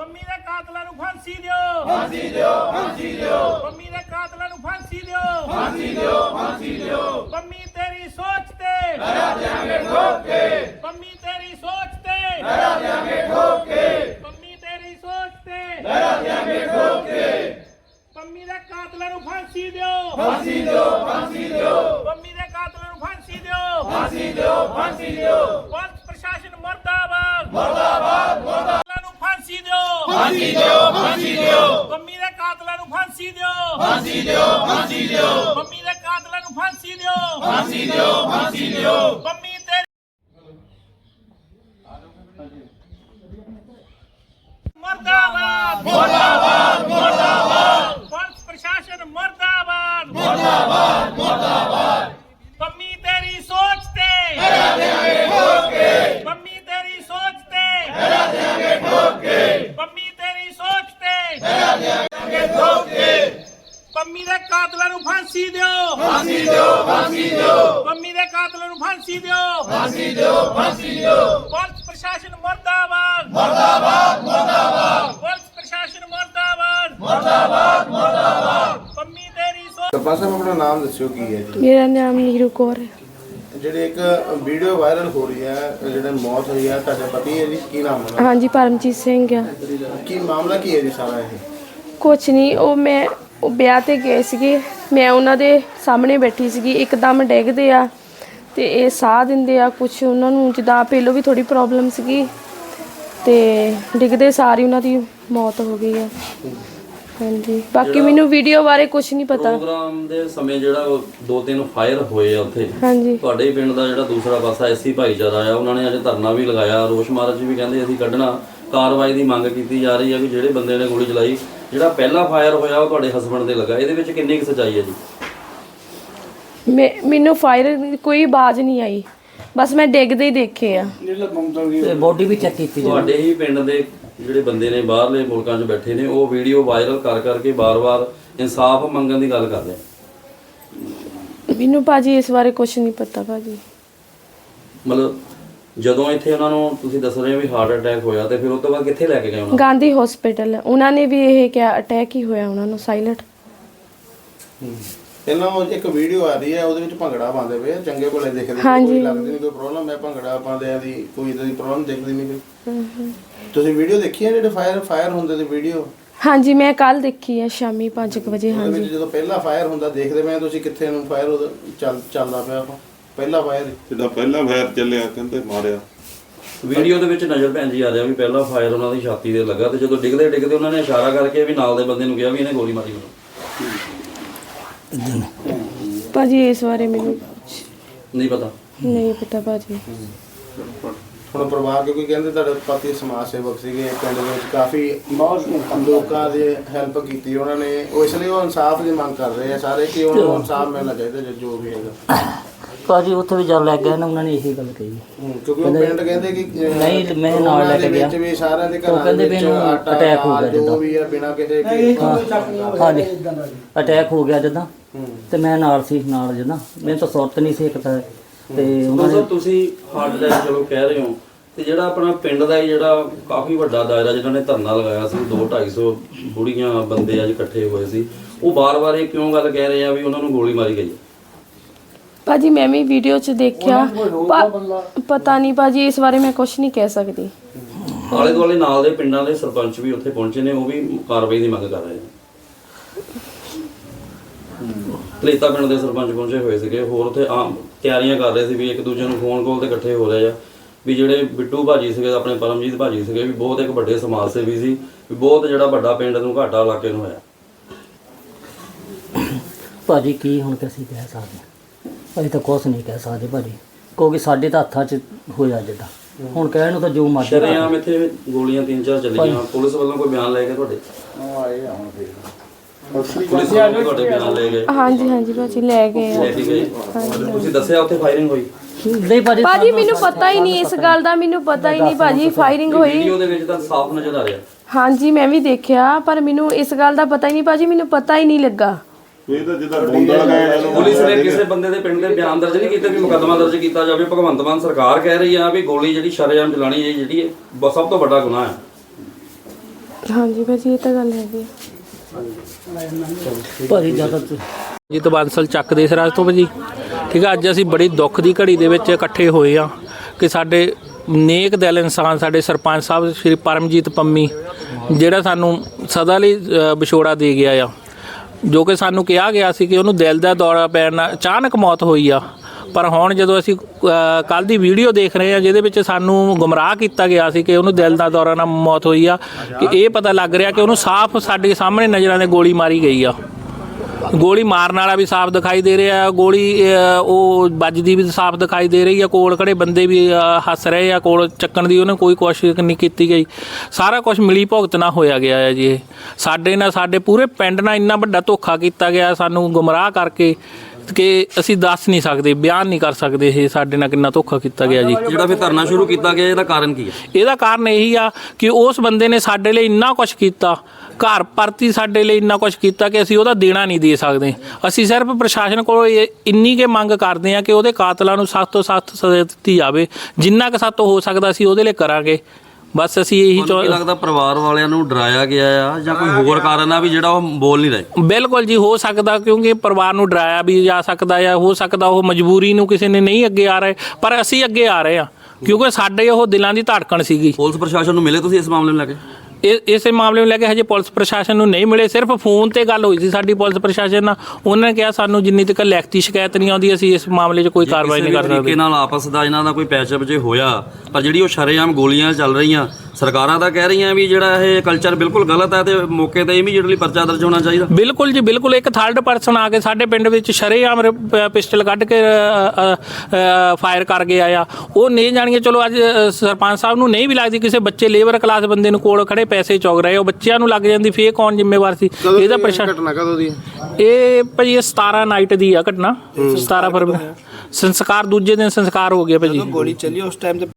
ਪੰਮੀ ਦੇ ਕਾਤਲਾਂ ਨੂੰ ਫਾਂਸੀ ਦਿਓ। ਫਾਂਸੀ ਦਿਓ ਫਾਂਸੀ ਦਿਓ। ਪੰਮੀ ਦੇ ਕਾਤਲਾਂ ਨੂੰ ਫਾਂਸੀ ਦਿਓ। ਫਾਂਸੀ ਦਿਓ ਫਾਂਸੀ ਦਿਓ। ਪੰਮੀ ਤੇਰੀ ਸੋਚ ਤੇ। ਡਰਾ ਦਿਆਂਗੇ ਠੋਕ ਕੇ। ਪੰਮੀ ਤੇਰੀ ਸੋਚ ਤੇ। ਡਰਾ ਦਿਆਂਗੇ ਠੋਕ ਕੇ। ਪੰਮੀ ਤੇਰੀ ਸੋਚ ਤੇ। ਡਰਾ ਦਿਆਂਗੇ ਠੋਕ ਕੇ। ਪੰਮੀ ਦੇ ਕਾਤਲਾਂ ਨੂੰ ਫਾਂਸੀ ਦਿਓ। ਫਾਂਸੀ ਦਿਓ ਫਾਂਸੀ ਦਿਓ। ਪੰਮੀ ਦੇ ਕਾਤਲਾਂ ਨੂੰ ਫਾਂਸੀ ਦਿਓ। ਫਾਂਸੀ ਦਿਓ ਫਾਂਸੀ ਦਿਓ ਪੁਲਿਸ ਪ੍ਰਸ਼ਾਸਨ ਮਰਦਾਬਾਦ ਮਰਦਾਬਾਦ ਮਰਦਾਬਾਦ ਨੂੰ ਫਾਂਸੀ ਦਿਓ ਫਾਂਸੀ ਦਿਓ ਫਾਂਸੀ ਦਿਓ। ਪੰਮੀ ਦੇ ਕਾਤਲਾਂ ਨੂੰ ਫਾਂਸੀ ਦਿਓ। ਫਾਂਸੀ ਦਿਓ ਫਾਂਸੀ ਦਿਓ। ਪੰਮੀ ਦੇ ਕਾਤਲਾਂ ਨੂੰ ਫਾਂਸੀ ਦਿਓ। ਫਾਂਸੀ ਦਿਓ ਫਾਂਸੀ ਦਿਓ ਪੰਮੀ ਤੇ ਮਰਦਾਬਾਦ ਮਰਦਾਬਾਦ ਮਰਦਾਬਾਦ ਪੁਲਿਸ ਪ੍ਰਸ਼ਾਸਨ ਮਰਦਾਬਾਦ ਮਰਦਾਬਾਦ ਮਰਦਾਬਾਦ ਪੰਮੀ ਤੇਰੀ ਸੋਚ ਤੇ ਹਰਾ ਦੇਾਂਗੇ ਠੋਕ ਕੇ ਪੰਮੀ ਤੇਰੀ ਸੋਚ ਤੇ ਹਰਾ ਦੇਾਂਗੇ ਠੋਕ ਕੇ ਪੰਮੀ ਤੇਰੀ ਸੋਚ ਤੇ ਹਰਾ ਦੇਾਂਗੇ ਠੋਕ ਕੇ ਪੰਮੀ ਦੇ ਕਾਤਲਾਂ ਨੂੰ ਫਾਂਸੀ ਦਿਓ ਫਾਂਸੀ ਦਿਓ ਫਾਂਸੀ ਦਿਓ। ਪੰਮੀ ਦੇ ਕਾਤਲਾਂ ਨੂੰ ਫਾਂਸੀ ਦਿਓ। ਫਾਂਸੀ ਦਿਓ ਫਾਂਸੀ ਦਿਓ। ਪੁਲਿਸ ਪ੍ਰਸ਼ਾਸਨ ਮਰਦਾਬਾਦ। ਮਰਦਾਬਾਦ ਮਰਦਾਬਾਦ। ਪੁਲਿਸ ਪ੍ਰਸ਼ਾਸਨ ਮਰਦਾਬਾਦ। ਮਰਦਾਬਾਦ ਮਰਦਾਬਾਦ। ਪੰਮੀ ਤੇਰੀ ਸੋਚ ਸਰਪੰਚ ਸਾਹਿਬ ਆਪਣਾ ਨਾਮ ਦੱਸਿਓ ਕੀ ਹੈ ਜੀ? ਮੇਰਾ ਨਾਮ ਨੀਰੂ ਕੌਰ ਹੈ। ਜਿਹੜੀ ਇੱਕ ਵੀਡੀਓ ਵਾਇਰਲ ਹੋ ਰਹੀ ਹੈ ਜਿਹੜੇ ਮੌਤ ਹੋਈ ਹੈ ਤੁਹਾਡੇ ਪਤੀ ਹੈ ਜੀ ਕੀ ਨਾਮ ਹੈ? ਹਾਂਜੀ ਪਰਮਜੀਤ ਸਿੰਘ ਆ। ਕੀ ਮਾਮਲਾ ਕੀ ਹੈ ਜੀ ਸਾਰਾ ਇਹ? ਕੁਛ ਨਹੀਂ ਉਹ ਮੈਂ ਉਹ ਵਿਆਹ ਤੇ ਗਏ ਸੀਗੇ। ਮੈਂ ਉਹਨਾਂ ਦੇ ਸਾਹਮਣੇ ਬੈਠੀ ਸੀਗੀ ਇੱਕਦਮ ਡਿੱਗਦੇ ਆ ਤੇ ਇਹ ਸਾਹ ਦਿੰਦੇ ਆ ਕੁਛ ਉਹਨਾਂ ਨੂੰ ਜਿੱਦਾਂ ਪਹਿਲੋਂ ਵੀ ਥੋੜੀ ਪ੍ਰੋਬਲਮ ਸੀਗੀ ਤੇ ਡਿੱਗਦੇ ਸਾਰੀ ਉਹਨਾਂ ਦੀ ਮੌਤ ਹੋ ਗਈ ਆ। ਹਾਂਜੀ। ਬਾਕੀ ਮੈਨੂੰ ਵੀਡੀਓ ਬਾਰੇ ਕੁਛ ਨਹੀਂ ਪਤਾ। ਪ੍ਰੋਗਰਾਮ ਦੇ ਸਮੇਂ ਜਿਹੜਾ ਉਹ ਦੋ ਤਿੰਨ ਫਾਇਰ ਹੋਏ ਆ ਉੱਥੇ। ਹਾਂਜੀ। ਤੁਹਾਡੇ ਹੀ ਪਿੰਡ ਦਾ ਜਿਹੜਾ ਦੂਸਰਾ ਪਾਸਾ ਐਸੀ ਭਾਈਚਾਰਾ ਆ ਉਹਨਾਂ ਨੇ ਅੱਜ ਧਰਨਾ ਵੀ ਲਗਾਇਆ ਰੋਸ਼ ਮਾਰਚ ਵੀ ਕਹਿੰਦੇ ਅਸੀਂ ਕੱਢਣਾ। ਕਾਰਵਾਈ ਦੀ ਮੰਗ ਕੀਤੀ ਜਾ ਰਹੀ ਹੈ ਵੀ ਜਿਹੜੇ ਬੰਦੇ ਨੇ ਗੋਲੀ ਚਲਾਈ ਜਿਹੜਾ ਪਹਿਲਾ ਫਾਇਰ ਹੋਇਆ ਉਹ ਤੁਹਾਡੇ ਹਸਬੰਡ ਦੇ ਲੱਗਾ। ਇਹਦੇ ਵਿੱਚ ਕਿੰਨੀ ਕੁ ਸੱਚਾਈ ਹੈ ਜੀ? ਮੈਂ ਮੈਨੂੰ ਫਾਇਰ ਕੋਈ ਆਵਾਜ਼ ਨਹੀਂ ਆਈ। ਬਸ ਮੈਂ ਡਿੱਗਦੇ ਹੀ ਦੇਖੇ ਆ। ਤੇ ਬੋਡੀ ਵੀ ਚੈੱਕ ਕੀਤੀ ਤੁਹਾਡੇ ਹੀ ਪਿੰਡ ਦੇ ਜਿਹੜੇ ਬੰਦੇ ਨੇ ਬਾਹਰਲੇ ਮੁਲਕਾਂ 'ਚ ਬੈਠੇ ਨੇ ਉਹ ਵੀਡੀਓ ਵਾਇਰਲ ਕਰ ਕਰਕੇ ਬਾਰ-ਬਾਰ ਇਨਸਾਫ ਮੰਗਣ ਦੀ ਗੱਲ ਕਰਦੇ ਆ ਮੈਨੂੰ ਭਾਜੀ ਇਸ ਬਾਰੇ ਕੁਛ ਨਹੀਂ ਪਤਾ ਭਾਜੀ। ਮਤਲਬ ਜਦੋਂ ਇੱਥੇ ਉਹਨਾਂ ਨੂੰ ਤੁਸੀਂ ਦੱਸ ਰਹੇ ਹੋ ਵੀ ਹਾਰਟ ਅਟੈਕ ਹੋਇਆ ਤੇ ਫਿਰ ਉਸ ਤੋਂ ਬਾਅਦ ਕਿੱਥੇ ਲੈ ਕੇ ਗਏ ਉਹਨਾਂ ਨੂੰ? ਗਾਂਧੀ ਹਸਪੀਟਲ ਉਹਨਾਂ ਨੇ ਵੀ ਇਹ ਕਿਹਾ ਅਟੈਕ ਹੀ ਹੋਇਆ ਉਹਨਾਂ ਨੂੰ ਸਾਇਲੈਂਟ ਪਹਿਲਾਂ ਉਹ ਇੱਕ ਵੀਡੀਓ ਆ ਰਹੀ ਹੈ ਉਹਦੇ ਵਿੱਚ ਭੰਗੜਾ ਪਾਉਂਦੇ ਪਏ ਆ, ਚੰਗੇ ਭਲੇ ਦਿਖਦੇ ਹਾਂਜੀ। ਕੋਈ ਲੱਗਦੀ ਨਹੀਂ ਕੋਈ ਪ੍ਰੋਬਲਮ ਹੈ ਭੰਗੜਾ ਪਾਉਂਦੇ ਆ ਦੀ ਕੋਈ ਇਦਾਂ ਦੀ ਪ੍ਰੋਬਲਮ ਦਿਖਦੀ ਨਹੀਂ ਕੋਈ ਤੁਸੀਂ ਵੀਡੀਓ ਦੇਖੀ ਹੈ ਜਿਹੜੇ ਫਾਇਰ ਫਾਇਰ ਹੁੰਦੇ ਤੇ ਵੀਡੀਓ ਹਾਂਜੀ ਮੈਂ ਕੱਲ ਦੇਖੀ ਹੈ ਸ਼ਾਮੀ 5 ਵਜੇ ਉਹਦੇ ਹਾਂਜੀ। ਵਿੱਚ ਜਦੋਂ ਪਹਿਲਾ ਫਾਇਰ ਹੁੰਦਾ ਦੇਖਦੇ ਪਏ ਆ ਤੁਸੀਂ ਕਿੱਥੇ ਨੂੰ ਫਾਇਰ ਚੱਲ ਚੱਲਦਾ ਪਿਆ ਉਹ ਪਹਿਲਾ ਫਾਇਰ ਜਿੱਦਾਂ ਪਹਿਲਾਂ ਫਾਇਰ ਚੱਲਿਆ ਕਹਿੰਦੇ ਮਾਰਿਆ। ਵੀਡੀਓ ਦੇ ਵਿੱਚ ਨਜ਼ਰ ਭੈਣ ਜੀ ਆ ਰਿਹਾ ਵੀ ਪਹਿਲਾ ਫਾਇਰ ਉਹਨਾਂ ਦੀ ਛਾਤੀ ਤੇ ਲੱਗਾ ਤੇ ਜਦੋਂ ਡਿੱਗਦੇ ਡਿੱਗਦੇ ਉਹਨਾਂ ਨੇ ਇਸ਼ਾਰਾ ਕਰਕੇ ਵੀ ਨਾਲ ਦੇ ਬੰਦੇ ਨੂੰ ਕਿਹਾ ਵੀ ਇਹਨੇ ਗੋਲੀ ਮਾਰੀ ਮੈਨੂੰ। ਭਾਜੀ ਇਸ ਬਾਰੇ ਮੈਨੂੰ ਕੁਛ ਨਹੀਂ ਪਤਾ। ਨਹੀਂ ਪਤਾ ਭਾਜੀ। ਹੁਣ ਪਰਿਵਾਰ ਕਿਉਂਕਿ ਕਹਿੰਦੇ ਤੁਹਾਡੇ ਪਤੀ ਸਮਾਜ ਸੇਵਕ ਸੀਗੇ ਪਿੰਡ ਦੇ ਵਿੱਚ ਕਾਫੀ ਲੋਕਾਂ ਦੇ ਹੈਲਪ ਕੀਤੀ ਉਹਨਾਂ ਨੇ। ਉਹ ਇਸ ਲਈ ਉਹ ਇਨਸਾਫ ਦੀ ਮੰਗ ਕਰ ਰਹੇ ਆ ਸਾਰੇ ਕਿ ਉਹਨਾਂ ਨੂੰ ਇਨਸਾਫ ਮਿਲਣਾ ਚਾਹੀਦਾ ਜੋ- ਜੋ ਵੀ ਹੈਗਾ। ਭਾਜੀ ਉੱਥੇ ਵੀ ਜਦ ਲੱਗ ਗਿਆ ਨਾ ਉਹਨਾਂ ਨੇ ਇਹੀ ਗੱਲ ਕਹੀ। ਹੂੰ, ਕਿਉਂਕਿ ਉਹ ਪਿੰਡ ਕਹਿੰਦੇ ਕਿ ਅਹ, ਨਹੀਂ, ਮੈਂ ਨਾਲ ਲੈ ਕੇ ਦੇ ਵਿੱਚ ਗਿਆ। ਵੀ ਸਾਰਿਆਂ ਦੇ ਉਹ ਘਰਾਂ ਕਹਿੰਦੇ ਦੇ ਵੀ ਵਿੱਚ ਇਹਨੂੰ ਆਟਾ attack ਹੋ ਗਿਆ ਜੋ ਜਿੱਦਾਂ। ਵੀ ਆ ਬਿਨਾਂ ਕਿਸੇ ਹਾਂਜੀ। ਅਟੈਕ ਹੋ ਗਿਆ ਜਦਾਂ। ਤੇ ਮੈਂ ਨਾਲ ਸੀ ਨਾਲ ਜਦਾਂ। ਮੈਨੂੰ ਤਾਂ ਸੁਰਤ ਨਹੀਂ ਸੀ ਇੱਕ ਤਾਂ। ਤੇ ਉਹਨਾਂ ਨੇ ਤੁਸੀਂ ਹਾਰਟ ਅਟੈਕ ਚਲੋ ਕਹਿ ਰਹੇ ਹੋ। ਤੇ ਜਿਹੜਾ ਆਪਣਾ ਪਿੰਡ ਦਾ ਹੀ ਜਿਹੜਾ ਕਾਫੀ ਵੱਡਾ ਦਾਇਰਾ ਜਿਨ੍ਹਾਂ ਨੇ ਧਰਨਾ ਲਗਾਇਆ ਸੀ 2 250 ਬੁੜੀਆਂ ਬੰਦੇ ਅੱਜ ਇਕੱਠੇ ਹੋਏ ਸੀ ਉਹ ਬਾਰ-ਬਾਰ ਇਹ ਕਿਉਂ ਗੱਲ ਕਹਿ ਰਹੇ ਆ ਵੀ ਉਹਨਾਂ ਨੂੰ ਗੋਲੀ ਮਾਰੀ ਗਈ? ਹੈ? ਭਾਜੀ ਮੈਂ ਵੀ ਵੀਡੀਓ 'ਚ ਦੇਖਿਆ। ਪ- ਪਤਾ ਨਹੀਂ ਭਾਜੀ ਇਸ ਬਾਰੇ ਮੈਂ ਕੁਛ ਨਹੀਂ ਕਹਿ ਸਕਦੀ। ਆਲੇ ਦੁਆਲੇ ਨਾਲ ਦੇ ਪਿੰਡਾਂ ਦੇ ਸਰਪੰਚ ਵੀ ਉੱਥੇ ਪਹੁੰਚੇ ਨੇ ਉਹ ਵੀ ਕਾਰਵਾਈ ਦੀ ਮੰਗ ਕਰ ਰਹੇ ਨੇ। ਤਲੇਤਾ ਪਿੰਡ ਦੇ ਸਰਪੰਚ ਪਹੁੰਚੇ ਹੋਏ ਸੀਗੇ ਹੋਰ ਉੱਥੇ ਆਮ ਤਿਆਰੀਆਂ ਕਰ ਰਹੇ ਸੀ ਵੀ ਇੱਕ ਦੂਜੇ ਨੂੰ ਫੋਨ ਕਾਲ ਤੇ ਇਕੱਠੇ ਹੋ ਰਹੇ ਆ ਵੀ ਜਿਹੜੇ ਬਿੱਟੂ ਭਾਜੀ ਸੀਗੇ ਆਪਣੇ ਪਰਮਜੀਤ ਭਾਜੀ ਸੀਗੇ ਵੀ ਬਹੁਤ ਇੱਕ ਵੱਡੇ ਸਮਾਜ ਸੇਵੀ ਸੀ ਵੀ ਬਹੁਤ ਜਿਹੜਾ ਵੱਡਾ ਪਿੰਡ ਨੂੰ ਘਾਟਾ ਇਲਾਕੇ ਨੂੰ ਹੋਇਆ। ਭਾਜੀ ਕੀ ਹੁਣ ਕਿ ਅਸੀਂ ਕਹਿ ਸਕਦੇ ਹਾਂ? ਅਸੀਂ ਤਾਂ ਕੁਝ ਨਹੀਂ ਕਹਿ ਸਕਦੇ ਭਾਜੀ ਕਿਉਂਕਿ ਸਾਡੇ ਤਾਂ ਹੱਥਾਂ 'ਚ ਹੋਇਆ ਜਿੱਦਾਂ। ਹੁਣ ਕਹਿਣ ਨੂੰ ਤਾਂ ਜੋ ਮਰਜ਼ੀ ਕਰ। ਸ਼ਰੇਆਮ ਇੱਥੇ ਗੋਲੀਆਂ ਤਿੰਨ ਚਾਰ ਚੱਲੀਆਂ ਪੁਲਿਸ ਵੱਲੋਂ ਕੋਈ ਬਿਆਨ ਲੈ ਕੇ ਤੁਹਾਡੇ? ਪੁਲਿਸ ਵੱਲੋਂ ਤੁਹਾਡੇ ਬਿਆਨ ਲੈ ਗਏ। ਹਾਂਜੀ ਹਾਂਜੀ ਭਾਜੀ ਲੈ ਗਏ ਆ। ਲੈ ਕੇ ਗਏ। ਤੁਸੀਂ ਦੱਸਿਆ ਉੱਥੇ ਫਾਇਰਿੰਗ ਹੋਈ? ਨਹੀਂ ਭਾਜੀ ਭਾਜੀ ਮੈਨੂੰ ਪਤਾ ਹੀ ਨਹੀਂ ਇਸ ਗੱਲ ਦਾ ਮੈਨੂੰ ਪਤਾ ਹੀ ਨਹੀਂ ਭਾਜੀ ਫਾਇਰਿੰਗ ਹੋਈ। ਵੀਡੀਓ ਦੇ ਵਿੱਚ ਤਾਂ ਸਾਫ਼ ਨਜ਼ਰ ਆ ਰਿਹਾ। ਹਾਂਜੀ ਮੈਂ ਵੀ ਦੇਖਿਆ ਪਰ ਮੈਨੂੰ ਇਸ ਗੱਲ ਦਾ ਪਤਾ ਹੀ ਨਹੀਂ ਭਾਜੀ ਮੈਨੂੰ ਪਤਾ ਹੀ ਨਹੀਂ ਲੱਗਾ। ਇਹ ਤਾਂ ਜਿੱਦਾਂ ਬੋਂਦਾ ਲਗਾਇਆ ਇਹਨੂੰ ਪੁਲਿਸ ਨੇ ਕਿਸੇ ਬੰਦੇ ਦੇ ਪਿੰਡ ਦੇ ਬਿਆਨ ਦਰਜ ਨਹੀਂ ਕੀਤੇ ਵੀ ਮੁਕੱਦਮਾ ਦਰਜ ਕੀਤਾ ਜਾਵੇ। ਭਗਵੰਤ ਮਾਨ ਸਰਕਾਰ ਕਹਿ ਰਹੀ ਆ ਵੀ ਗੋਲੀ ਜਿਹੜੀ ਸ਼ਰੇਆਮ ਚਲਾਣੀ ਇਹ ਜਿਹੜੀ ਹੈ ਬ- ਸਭ ਤੋਂ ਵੱਡਾ ਗੁਨਾਹ ਹੈ। ਹਾਂਜੀ ਭਾਜੀ ਇਹ ਤਾਂ ਗੱਲ ਹੈਗੀ ਆ। ਭਾਜੀ ਜ਼ਿਆਦਾ ਜੀਤ ਬਾਂਸਲ ਚੱਕ ਦੇ ਸਰਾਜ ਤੋਂ ਭਾਜੀ ਠੀਕ ਹੈ ਅੱਜ ਅਸੀਂ ਬੜੀ ਦੁੱਖ ਦੀ ਘੜੀ ਦੇ ਵਿੱਚ ਇਕੱਠੇ ਹੋਏ ਆ ਕਿ ਸਾਡੇ ਨੇਕ ਦਿਲ ਇਨਸਾਨ ਸਾਡੇ ਸਰਪੰਚ ਸਾਹਿਬ ਸ਼੍ਰੀ ਪਰਮਜੀਤ ਪੰਮੀ ਜਿਹੜਾ ਸਾਨੂੰ ਸਦਾ ਲਈ ਅ, ਵਿਛੋੜਾ ਦੇ ਗਿਆ ਆ। ਜੋ ਕਿ ਸਾਨੂੰ ਕਿਹਾ ਗਿਆ ਸੀ ਕਿ ਉਹਨੂੰ ਦਿਲ ਦਾ ਦੌਰਾ ਪੈਣ ਨਾਲ ਅਚਾਨਕ ਮੌਤ ਹੋਈ ਆ। ਪਰ ਹੁਣ ਜਦੋਂ ਅਸੀਂ ਕੱਲ ਦੀ ਵੀਡੀਓ ਦੇਖ ਰਹੇ ਹਾਂ ਜਿਹਦੇ ਵਿੱਚ ਸਾਨੂੰ ਗੁੰਮਰਾਹ ਕੀਤਾ ਗਿਆ ਸੀ ਕਿ ਉਹਨੂੰ ਦਿਲ ਦਾ ਦੌਰਾ ਨਾਲ ਮੌਤ ਹੋਈ ਆ, ਕਿ ਇਹ ਪਤਾ ਲੱਗ ਰਿਹਾ ਕਿ ਉਹਨੂੰ ਸਾਫ਼ ਸਾਡੇ ਸਾਹਮਣੇ ਨਜ਼ਰਾਂ ਦੇ ਗੋਲੀ ਮਾਰੀ ਗਈ ਆ। ਗੋਲੀ ਮਾਰਨ ਵਾਲਾ ਵੀ ਸਾਫ਼ ਦਿਖਾਈ ਦੇ ਰਿਹਾ, ਗੋਲੀ ਉਹ ਵੱਜਦੀ ਵੀ ਸਾਫ਼ ਦਿਖਾਈ ਦੇ ਰਹੀ ਆ, ਕੋਲ ਖੜੇ ਬੰਦੇ ਵੀ ਹੱਸ ਰਹੇ ਆ, ਕੋਲ ਚੱਕਣ ਦੀ ਉਹਨੇ ਕੋਈ ਕੋਸ਼ਿਸ਼ ਨਹੀਂ ਕੀਤੀ ਗਈ। ਸਾਰਾ ਕੁਝ ਮਿਲੀ ਭੁਗਤ ਨਾਲ ਹੋਇਆ ਗਿਆ ਹੈ ਜੀ ਇਹ। ਸਾਡੇ ਨਾਲ, ਸਾਡੇ ਪੂਰੇ ਪਿੰਡ ਨਾਲ ਇੰਨਾ ਵੱਡਾ ਧੋਖਾ ਕੀਤਾ ਗਿਆ, ਸਾਨੂੰ ਗੁੰਮਰਾਹ ਕਰਕੇ ਕਿ ਅਸੀਂ ਦੱਸ ਨਹੀਂ ਸਕਦੇ ਬਿਆਨ ਨਹੀਂ ਕਰ ਸਕਦੇ ਇਹ ਸਾਡੇ ਨਾਲ ਕਿੰਨਾ ਧੋਖਾ ਕੀਤਾ ਗਿਆ ਜੀ। ਜਿਹੜਾ ਫਿਰ ਧਰਨਾ ਸ਼ੁਰੂ ਕੀਤਾ ਗਿਆ ਇਹਦਾ ਕਾਰਨ ਕੀ ਹੈ? ਇਹਦਾ ਕਾਰਨ ਇਹੀ ਆ ਕਿ ਉਸ ਬੰਦੇ ਨੇ ਸਾਡੇ ਲਈ ਇੰਨਾ ਕੁਝ ਕੀਤਾ ਘਰ ਪਰਤੀ ਸਾਡੇ ਲਈ ਇੰਨਾ ਕੁਝ ਕੀਤਾ ਕਿ ਅਸੀਂ ਉਹਦਾ ਦੇਣਾ ਨਹੀਂ ਦੇ ਸਕਦੇ। ਅਸੀਂ ਸਿਰਫ ਪ੍ਰਸ਼ਾਸਨ ਕੋਲੋਂ ਇਹ ਇੰਨੀ ਕੇ ਮੰਗ ਕਰਦੇ ਆ ਕਿ ਉਹਦੇ ਕਾਤਲਾਂ ਨੂੰ ਸਖਤ ਤੋਂ ਸਖਤ ਸਜ਼ਾ ਦਿੱਤੀ ਜਾਵੇ। ਜਿੰਨਾ ਕੁ ਸਾਤੋਂ ਹੋ ਸਕਦਾ ਅਸੀਂ ਉਹਦੇ ਲਈ ਕਰਾਂਗੇ। ਬਸ ਅਸੀਂ ਇਹੀ ਤੁਹਾਨੂੰ ਕੀ ਚਾਹ ਲੱਗਦਾ ਪਰਿਵਾਰ ਵਾਲਿਆਂ ਨੂੰ ਡਰਾਇਆ ਗਿਆ ਆ ਜਾਂ ਕੋਈ ਹੋਰ ਕਾਰਨ ਆ ਵੀ ਜਿਹੜਾ ਉਹ ਬੋਲ ਨਹੀਂ ਰਹੇ? ਬਿਲਕੁਲ ਜੀ ਹੋ ਸਕਦਾ ਕਿਉਂਕਿ ਪਰਿਵਾਰ ਨੂੰ ਡਰਾਇਆ ਵੀ ਜਾ ਸਕਦਾ ਆ ਹੋ ਸਕਦਾ ਉਹ ਮਜਬੂਰੀ ਨੂੰ ਕਿਸੇ ਨੇ ਨਹੀਂ ਅੱਗੇ ਆ ਰਹੇ ਪਰ ਅਸੀਂ ਅੱਗੇ ਆ ਰਹੇ ਆ ਕਿਉਂਕਿ ਸਾਡੇ ਉਹ ਦਿਲਾਂ ਦੀ ਧੜਕਣ ਸੀਗੀ। ਪੁਲਿਸ ਪ੍ਰਸ਼ਾਸਨ ਨੂੰ ਮਿਲੇ ਤੁਸੀਂ ਇਸ ਮਾਮਲੇ ਨੂੰ ਲੈ ਕੇ? ਇਹ ਇਸੇ ਮਾਮਲੇ ਨੂੰ ਲੈ ਕੇ ਹਜੇ ਪੁਲਿਸ ਪ੍ਰਸ਼ਾਸਨ ਨੂੰ ਨਹੀਂ ਮਿਲੇ। ਸਿਰਫ ਫੋਨ ਤੇ ਗੱਲ ਹੋਈ ਸੀ ਸਾਡੀ ਪੁਲਿਸ ਪ੍ਰਸ਼ਾਸਨ ਨਾਲ। ਉਹਨਾਂ ਨੇ ਕਿਹਾ ਸਾਨੂੰ ਜਿੰਨੀ ਤੱਕ ਲਿਖਤੀ ਸ਼ਿਕਾਇਤ ਨਹੀਂ ਆਉਂਦੀ ਅਸੀਂ ਇਸ ਮਾਮਲੇ 'ਚ ਕੋਈ ਕਾਰਵਾਈ ਨਹੀਂ ਕਰ ਸਕਦੇ। ਤਰੀਕੇ ਨਾਲ ਆਪਸ ਦਾ ਇਹਨਾਂ ਦਾ ਕੋਈ ਪੈਚਅਪ ਜੇ ਹੋਇਆ ਪਰ ਜਿਹੜੀ ਉਹ ਸ਼ਰੇਆਮ ਗੋਲੀਆਂ ਚੱਲ ਰਹੀਆਂ ਸਰਕਾਰਾਂ ਤਾਂ ਕਹਿ ਰਹੀਆਂ ਵੀ ਜਿਹੜਾ ਇਹ ਕਲਚਰ ਬਿਲਕੁਲ ਗਲਤ ਹੈ ਤੇ ਮੌਕੇ ਤੇ ਇਮੀਡੀਏਟਲੀ ਪਰਚਾ ਦਰਜ ਹੋਣਾ ਚਾਹੀਦਾ। ਬਿਲਕੁਲ ਜੀ ਬਿਲਕੁਲ। ਇੱਕ ਥਰਡ ਪਰਸਨ ਆ ਕੇ ਸਾਡੇ ਪਿੰਡ ਵਿੱਚ ਸ਼ਰੇਆਮ ਪਿਸਟਲ ਕੱਢ ਕੇ ਫਾਇਰ ਕਰ ਗਿਆ ਆ ਉਹ ਨਹੀਂ ਜਾਣੀਏ ਚਲੋ ਅੱਜ ਸਰਪੰਚ ਸਾਹਿਬ ਨੂੰ ਨਹੀਂ ਵੀ ਲੱਗਦੀ ਕਿਸੇ ਬੱਚੇ ਲੇਬਰ ਕਲਾਸ ਬੰਦੇ ਨੂੰ ਕੋਲ ਖੜੇ ਪੈਸੇ ਚੁਗ ਰਹੇ ਉਹ ਬੱਚਿਆਂ ਨੂੰ ਲੱਗ ਜਾਂਦੀ ਫੇਰ ਕੌਣ ਜ਼ਿੰਮੇਵਾਰ ਸੀ? ਇਹਦਾ ਪ੍ਰਸ਼ਾਸਨ ਘਟਨਾ ਕਦੋਂ ਦੀ? ਹੈ? ਇਹ ਭਾਜੀ ਇਹ 17 ਨਾਈਟ ਦੀ ਆ ਘਟਨਾ। 17 ਫਰਵਰੀ ਸੰਸਕਾਰ ਦੂਜੇ ਦਿਨ ਸੰਸਕਾਰ ਹੋ ਗਿਆ ਭਾਜੀ। ਗੋਲੀ ਚੱਲੀ ਉਸ ਟਾਈਮ ਤੇ